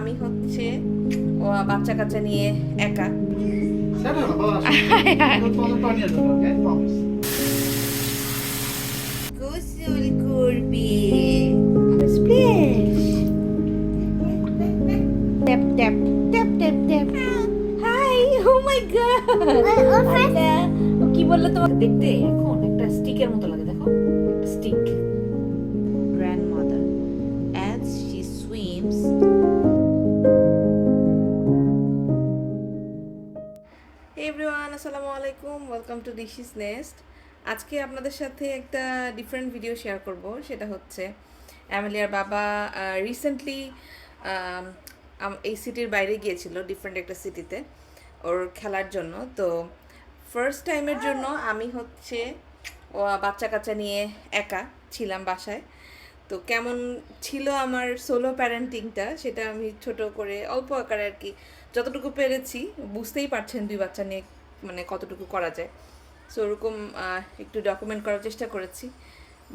আমি হচ্ছে ও বাচ্চা কাচ্চা নিয়ে একা. গোসল করবে। Tap tap tap tap tap hi oh my god ও কি বলল তোমাকে দেখতে এখন একটা স্টিকের মতো লাগে দেখো। আসসালামু আলাইকুম ওয়েলকাম টু ডিশিস নেস্ট আজকে আপনাদের সাথে একটা ডিফারেন্ট ভিডিও শেয়ার করব, সেটা হচ্ছে অ্যামেলিয়ার বাবা রিসেন্টলি এই সিটির বাইরে গিয়েছিল ডিফারেন্ট একটা সিটিতে ওর খেলার জন্য। তো ফার্স্ট টাইমের জন্য আমি হচ্ছে, ও বাচ্চা কাচ্চা নিয়ে একা ছিলাম বাসায়। তো কেমন ছিল আমার সোলো প্যারেন্টিংটা সেটা আমি ছোট করে অল্প আকারে আর কি যতটুকু পেরেছি, বুঝতেই পারছেন দুই বাচ্চা নিয়ে মানে কতটুকু করা যায়। সো ওরকম একটু ডকুমেন্ট করার চেষ্টা করেছি।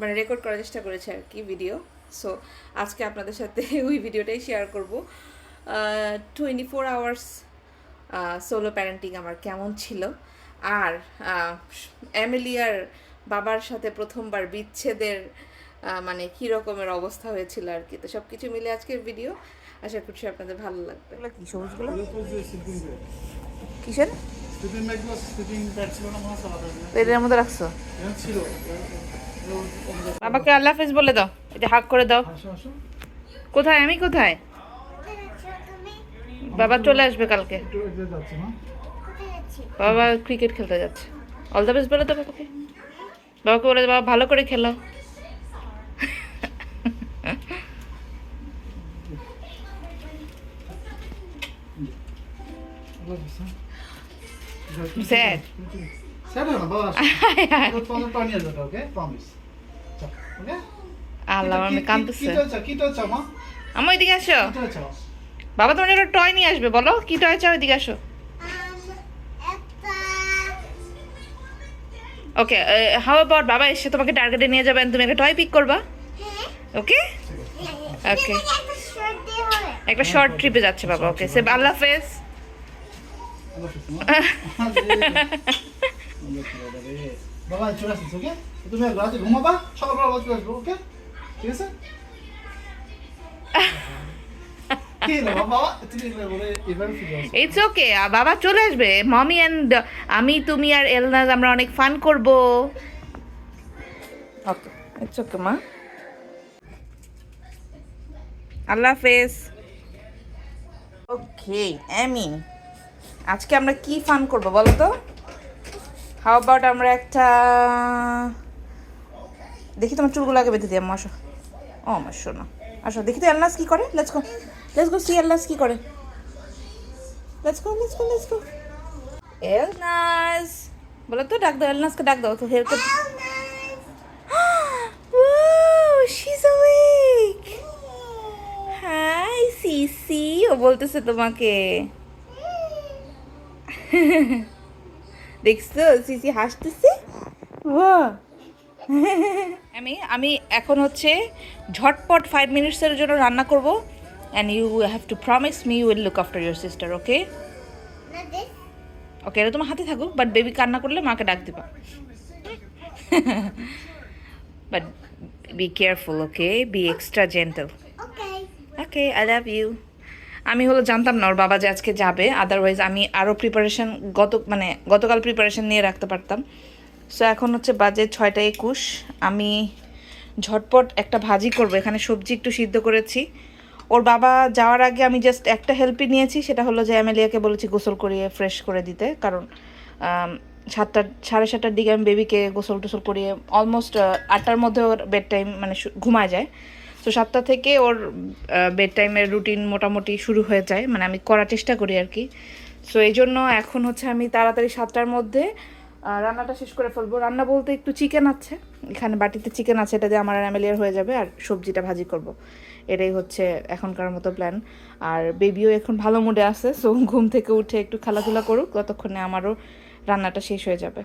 মানে রেকর্ড করার চেষ্টা করেছি আর কি ভিডিও সো আজকে আপনাদের সাথে ওই ভিডিওটাই শেয়ার করব। Twenty four hours solo parenting আমার কেমন ছিল। আর অ্যামেলিয়ার বাবার সাথে প্রথমবার বিচ্ছেদের মানে কী রকমের অবস্থা হয়েছিল আর কি। তো সব কিছু মিলে আজকের ভিডিও আশা করছি আপনাদের ভালো লাগবে. কিসের? এটার মধ্যে রাখছো? বাবাকে আল্লাহ হাফেজ বলে দাও। এটা হাক করে দাও। কোথায়? আমি কোথায়? বাবা চলে আসবে কালকে। বাবা ক্রিকেট খেলতে যাচ্ছে। অল দ্য বেস্ট বলে দাও বাবাকে বাবাকে বলে বাবা ভালো করে খেলো. Okay? আল্লাহ আমি কি- কাঁদতেছে। কি চলছে? কি চলছে মা? আমার এদিকে আসো। বাবা তোমার একটা টয় নিয়ে আসবে বলো। কি টয় চাও? এদিকে আসো। ওকে হাউ অ্যাবাউট বাবা এসে তোমাকে টার্গেটে নিয়ে যাবেন তুমি একটা টয় পিক করবা? ওকে ওকে একটা শর্ট ট্রিপে যাচ্ছে বাবা ওকে সে আল্লাহ হাফেজ। বাবা চলে আসিস ওকে তুমি রাতে ঘুমাবা সকালবেলা আবার চলে আসব ওকে ঠিক আছে বাবা আসো ইটস ওকে বাবা চলে আসবে। মমি অ্যান্ড আমি তুমি আর এলনাজ আমরা অনেক ফান করব। ওকে ইটস ওকে মা। আল্লাহ হাফেজ। ওকে অ্যামি আজকে আমরা কি ফান করব বলো তো? হাউ অ্যাবাউট আমরা একটা দেখি তোমার চুলগুলো আগে বেঁধে দিই আম্মা আসো। ও আমার শোনো আসো দেখি তো এলনাস কি করে? Let's go let's go see এলনাস কি করে। Let's go let's go let's go এলনাস বলো তো ডাক দাও এলনাসকে ডাক দাও তো Whoa, she's ও বলতেছে তোমাকে। দেখছ? সিসি হাসতেছে? Wow. আমি আমি এখন হচ্ছে ঝটপট ফাইভ মিনিটসের জন্য রান্না করব। And you have to promise me will look after your sister okay okay এটা তোমার হাতে থাকুক বাট বেবি কান্না করলে মাকে ডাক দিবা। But be careful okay be extra gentle okay I love you আমি হলো জানতাম না ওর বাবা যে আজকে যাবে আদারওয়াইজ আমি আরও প্রিপারেশন গত মানে গতকাল প্রিপারেশন নিয়ে রাখতে পারতাম। সো এখন হচ্ছে বাজে ছয়টা একুশ, আমি ঝটপট একটা ভাজি করব। এখানে সবজি একটু সিদ্ধ করেছি। ওর বাবা যাওয়ার আগে আমি জাস্ট একটা হেল্পই নিয়েছি, সেটা হলো যে অ্যামেলিয়াকে বলেছি গোসল করিয়ে ফ্রেশ করে দিতে। কারণ সাতটা, সাড়ে সাতটার দিকে আমি বেবিকে গোসল টোসল করিয়ে অলমোস্ট আটটার মধ্যে ওর বেড টাইম মানে ঘুমায় যায়। তো সাতটা থেকে ওর বেড টাইমের রুটিন মোটামুটি শুরু হয়ে যায় মানে আমি করার চেষ্টা করি আর কি। সো এই জন্য এখন হচ্ছে আমি তাড়াতাড়ি সাতটার মধ্যে রান্নাটা শেষ করে ফেলব। রান্না বলতে একটু চিকেন আছে, এখানে বাটিতে চিকেন আছে, এটা দিয়ে আমার অ্যামেলিয়ার হয়ে যাবে, আর সবজিটা ভাজি করব। এটাই হচ্ছে এখনকার মতো প্ল্যান আর বেবিও এখন ভালো মুডে আছে সো ঘুম থেকে উঠে একটু খেলাধুলা করুক, ততক্ষণে আমারও রান্নাটা শেষ হয়ে যাবে।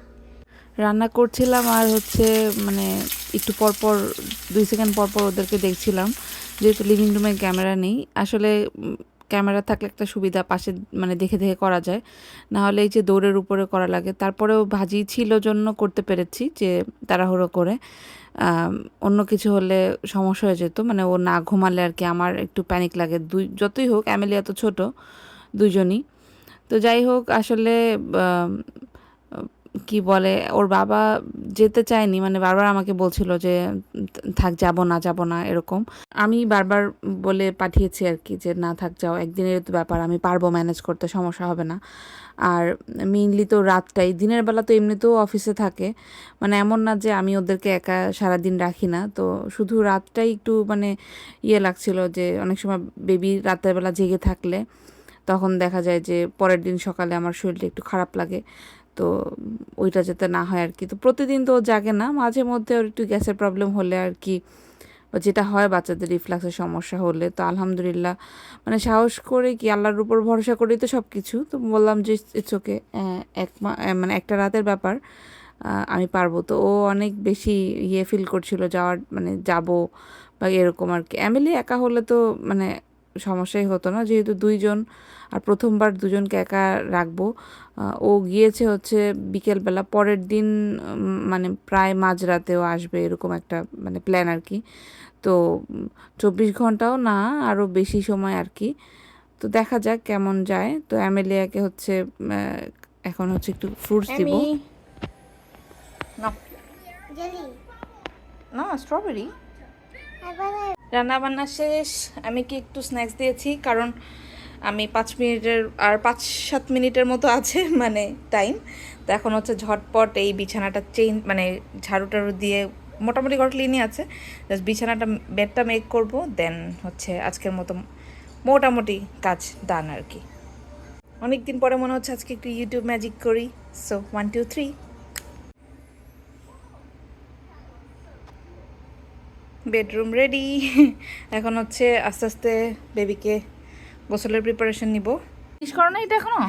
রান্না করছিলাম আর হচ্ছে মানে একটু পর পর, দুই সেকেন্ড পর পর ওদেরকে দেখছিলাম, যেহেতু লিভিং রুমে ক্যামেরা নেই। আসলে ক্যামেরা থাকলে একটা সুবিধা, পাশে মানে দেখে দেখে করা যায়। না হলে এই যে দৌড়ের উপরে করা লাগে। তারপরেও ভাজি ছিল জন্য করতে পেরেছি যে তাড়াহুড়ো করে। অন্য কিছু হলে সমস্যা হয়ে যেত। মানে ও না ঘুমালে আর কি আমার একটু প্যানিক লাগে। দুই, যতই হোক অ্যামেলিয়া তো ছোট দুজনই তো যাই হোক, আসলে কি বলে, ওর বাবা যেতে চায়নি মানে বারবার আমাকে বলছিল যে, থাক, যাব না যাব না, এরকম। আমি বারবার বলে পাঠিয়েছি আর কি যে, না, থাক, যাও, একদিনের ব্যাপার, আমি পারব ম্যানেজ করতে, সমস্যা হবে না। আর মেইনলি তো রাতটাই, দিনের বেলা তো এমনিতেও অফিসে থাকে। মানে এমন না যে, আমি ওদেরকে একা সারাদিন রাখি না। তো শুধু রাতটাই একটু মানে ইয়ে লাগছিল যে, অনেক সময় বেবি রাতের বেলা জেগে থাকলে, তখন দেখা যায় যে, পরের দিন সকালে আমার শরীরটা একটু খারাপ লাগে। তো ওইটা যাতে না হয় আর কি তো প্রতিদিন তো জাগে না, মাঝে মধ্যে ওর একটু গ্যাসের প্রবলেম হলে আর কি যেটা হয় বাচ্চাদের রিফ্লাক্সের সমস্যা হলে। তো আলহামদুলিল্লাহ মানে সাহস করে কি আল্লাহর উপর ভরসা করেই তো সব কিছু তো বললাম যে ইটস ওকে এক মানে একটা রাতের ব্যাপার আমি পারব। তো ও অনেক বেশি ইয়ে ফিল করছিল, যাওয়ার মানে যাব বা এরকম আর কি অ্যামিলি একা হলে তো মানে সমস্যাই হতো না। যেহেতু দুইজন আর প্রথমবার দুজনকে একা রাখব ও গিয়েছে হচ্ছে বিকেলবেলা পরের দিন মানে প্রায় মাঝরাতেও আসবে এরকম একটা মানে প্ল্যান আর কি। তো চব্বিশ ঘন্টাও না আরও বেশি সময় আর কি। তো দেখা যাক কেমন যায়। তো অ্যামেলিয়াকে হচ্ছে এখন হচ্ছে একটু ফ্রুটস দিব। না স্ট্রবেরি এবারে রান্না বান্না শেষ। আমি কি একটু স্ন্যাক্স দিয়েছি? কারণ আমি পাঁচ মিনিটের আর পাঁচ সাত মিনিটের মতো আছে মানে টাইম তো এখন হচ্ছে ঝটপট এই বিছানাটা চেঞ্জ মানে ঝাড়ু টাড়ু দিয়ে মোটামুটি ঘর ক্লিনই আছে। জাস্ট বিছানাটা বেডটা মেক করব দেন হচ্ছে আজকের মতো মোটামুটি কাজ ডান আর কি। অনেক দিন পরে মনে হচ্ছে আজকে একটু ইউটিউব ম্যাজিক করি। So one two three bedroom ready এখন হচ্ছে আস্তে আস্তে বেবিকে গোসলের প্রিপারেশন নিব। শেষ করো না এটা এখনও?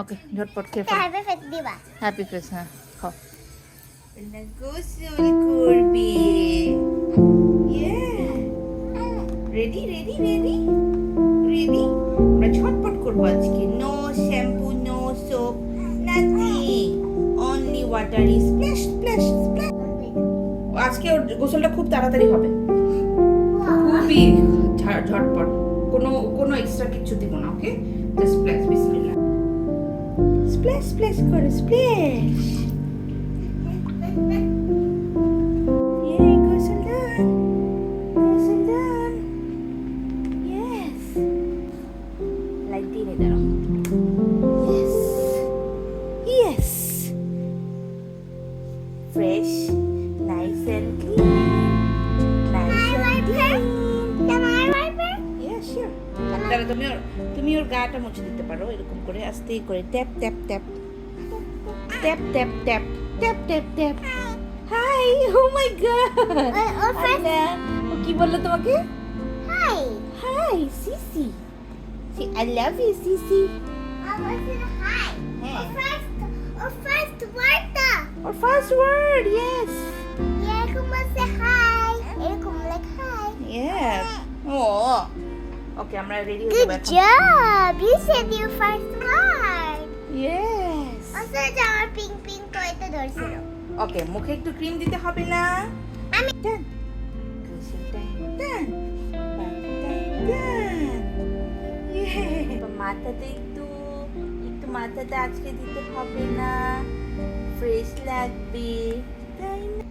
ওকে ঝটপট খেয়ে ফেলো। তারপরে ফেট দিবা। হ্যাপি ফেস হ্যাঁ খাও। গোসল করবি। রেডি রেডি রেডি রেডি আমরা ঝটপট করব আজকে। No shampoo no soap nothing only water is splash splash splash আজকে ওর গোসলটা খুব তাড়াতাড়ি হবে। খুবই ঝটপট। কোনো কোনো এক্সট্রা কিছু দিব না ওকে জাস্ট স্প্ল্যাশ বিসমিল্লাহ স্প্ল্যাশ স্প্ল্যাশ করে স্প্ল্যাশ তুমি ওর তুমি ওর গাটা মুছে দিতে পারো এরকম করে আস্তেই করে tap tap tap. Tap tap tap tap tap tap. Hi oh my god ও- কি বলল তোমাকে? Hi hi sissy see I love you sissy hi হ্যাঁ। ফার্স্ট ওয়ার্ড ইয়েস এরকম আছে হাই এরকম like hi yes oh okay আমরা ready হয়ে Good যাব এখন job! You said your first word. Yes Also, যে আমার পিঙ্ক পিঙ্ক টয়টা ধরছিল ওকে মুখে একটু ক্রিম দিতে হবে না? আমি. Done. Yeah. মাথাতে একটু একটু মাথাতে আজকে দিতে হবে না। ফ্রেশ লাগবে। তাই না?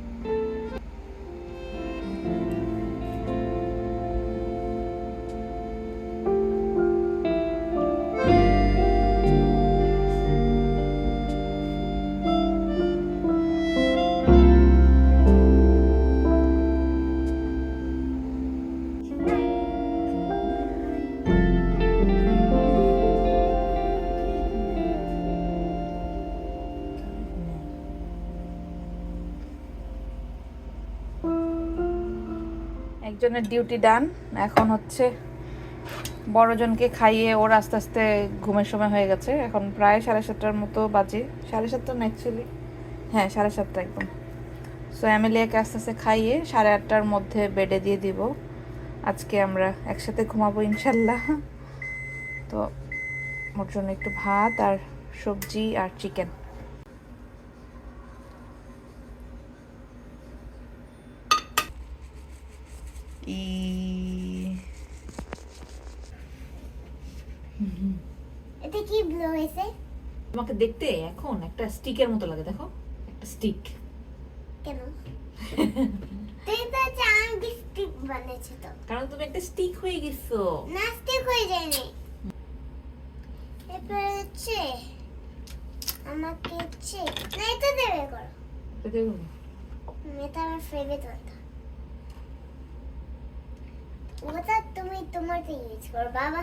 একজনের ডিউটি ডান এখন হচ্ছে বড়জনকে খাইয়ে ওর আস্তে আস্তে ঘুমের সময় হয়ে গেছে। এখন প্রায় সাড়ে সাতটার মতো বাজে। সাড়ে সাতটা না অ্যাকচুয়ালি হ্যাঁ সাড়ে সাতটা একদম। সো অ্যামেলিয়াকে আস্তে আস্তে খাইয়ে সাড়ে আটটার মধ্যে বেডে দিয়ে দিব। আজকে আমরা একসাথে ঘুমাবো ইনশাল্লাহ। তো, ওর জন্য একটু ভাত আর সবজি আর চিকেন ই এটা কি ব্লু হয়েছে তোমাকে দেখতে এখন একটা স্টিকের মতো লাগে দেখো। একটা স্টিক কেন? কারণ তুমি একটা স্টিক হয়ে গেছো। না স্টিক হয়ে যায়নি। এরপর হচ্ছে আমাকে হচ্ছে না এটা দেবে করো এটা আমার ফেভারিট ওটা ওটা তুমি তোমারটা ইউজ করো। বাবা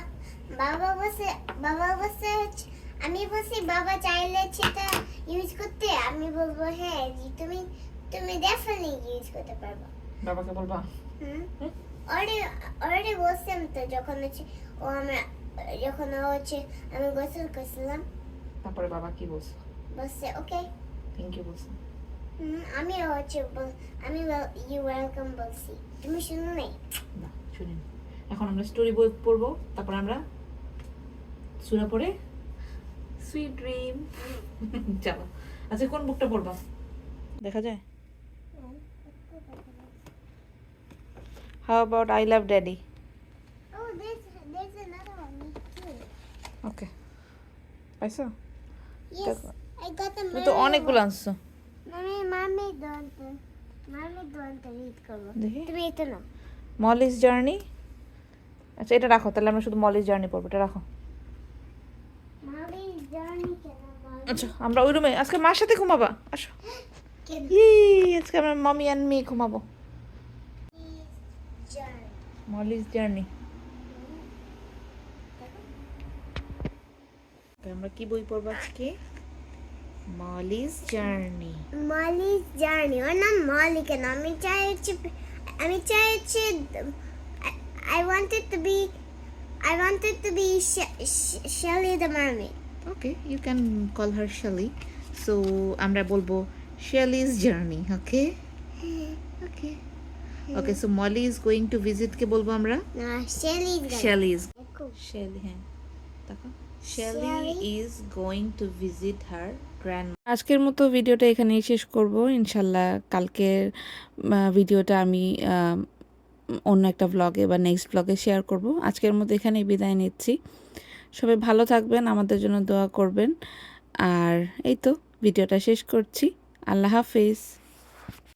বাবা বসে বাবা বসে হচ্ছে আমি বলছি বাবা চাইলে সেটা ইউজ করতে আমি বলব হ্যাঁ জি, তুমি তুমি ডেফিনেটলি ইউজ করতে পারবে। বাবাকে বলবা? হুম? অলরেডি অলরেডি বলছিলাম তো যখন হচ্ছে ও আমরা যখন ও হচ্ছে আমি গোসল করছিলাম। তারপরে বাবা কি বলছো? বলছে ওকে। থ্যাংক ইউ বলছো। হুম আমি হচ্ছে আমি ইউ ওয়েলকাম বলছি। তুমি শুনো নাই? না শুনিনি। এখন আমরা স্টোরি বই পড়ব তারপর আমরা সুরা পড়ে সুইট ড্রিম চলো আচ্ছা কোন বুকটা পড়বা? দেখা যায়? How about I love daddy Oh, there's there's another one too. Okay পাইছো তুমি তো অনেকগুলো আনছো মলিস জার্নি আচ্ছা এটা রাখো তাহলে আমরা শুধু মলিস জার্নি পড়ব এটা রাখো মামি জানি কেন মামি আচ্ছা আমরা ওই রুমে আজকে মার সাথে ঘুমাবা। আসো। আজকে আমরা মামি অ্যান্ড ঘুমাবো। মলিস জার্নি আমরা কি বই পড়ব আজকে? মলিস জার্নি মলি's জার্নি ওর নাম মলি কেন? আমি চাই হচ্ছে আমি চাই হচ্ছে I wanted to be I wanted to be She- She- Shelly the mermaid. Okay you can call her Shelly so আমরা বলব Shelly's journey okay okay okay so Molly is going to visit কে বলব আমরা? Shelly's gonna- Shelly's হ্যাঁ। দেখো Shelly is going to visit her grand আজকের মতো ভিডিওটা এখানেই শেষ করব। ইনশাল্লাহ কালকের ভিডিওটা আমি অন্য একটা ব্লগে বা নেক্সট ব্লগে শেয়ার করব। আজকের মতো এখানেই বিদায় নিচ্ছি। সবাই ভালো থাকবেন, আমাদের জন্য দোয়া করবেন। আর এই তো, ভিডিওটা শেষ করছি। আল্লাহ হাফিজ।